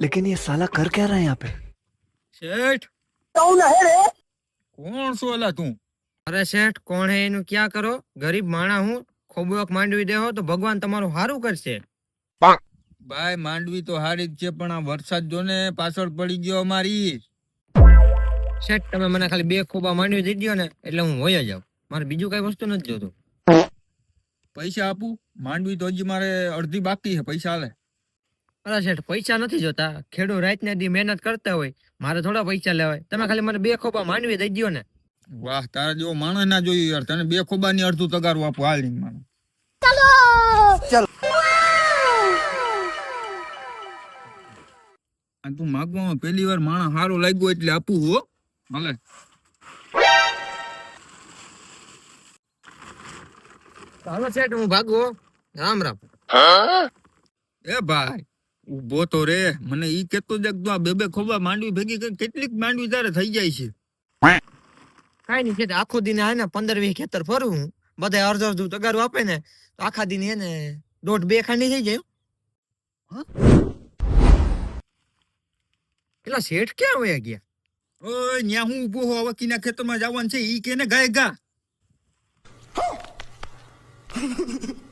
लेकिन ये साला कर क्या रहा है यहाँ पे શેઠ કોણ છો એલા તું અરે શેઠ કોણ હે એનું ક્યાં કરો ગરીબ માણા હું ખોબુક માંડવી દેહો તો ભગવાન તમારું સારું કરશે ભાઈ માંડવી તો હારી જ છે પણ આ વરસાદ જો ને પાછળ પડી ગયો અમારી શેઠ તમે મને ખાલી બે ખોબા માંડવી દઈ દ્યો ને એટલે હું વયો જાઉં મારે બીજું કઈ વસ્તુ નથી જોતું પૈસા આપું માંડવી તો હજી મારે અડધી બાકી છે પૈસા હાલે અરે શેઠ પૈસા નથી જોતા. ખેડૂત રાત ને દી મહેનત કરતા હોય. મારે થોડા પૈસા લેવાય. તમે ખાલી મને બે ખોબા માંડવી દઈ દો ને. વાહ તારા જેવો માણસ ના જોયું યાર. તને બે ખોબા ની અડધું તગારું આપો. હાલ નહીં માણસ આ તું માગવામાં પહેલી વાર માણસ સારું લાગ્યો એટલે આપું હો. ભલે ચાલો શેઠ હું ભાગું. રામ રામ. એ ભાઈ. ઊભો તો રે. મને ઈ કેતો જ તું આ બે બે ખોબા માંડવી ભેગી કરી કેટલીક માંડવી તારે થઈ જાય છે. કઈ નહીં છે આખો દિન ને પંદર વીસ ખેતર ફરું બધા અડધો અડધું તગારું આપે ને તો આખા દિન હે ને દોઢ બે ખાંડી થઈ જાય પેલા શેઠ ક્યાં વયા ગયા? ઓય ન્યા હું ઊભો હો વકીના ખેતરમાં જવાનું છે ઈ કેને ગાય ગા.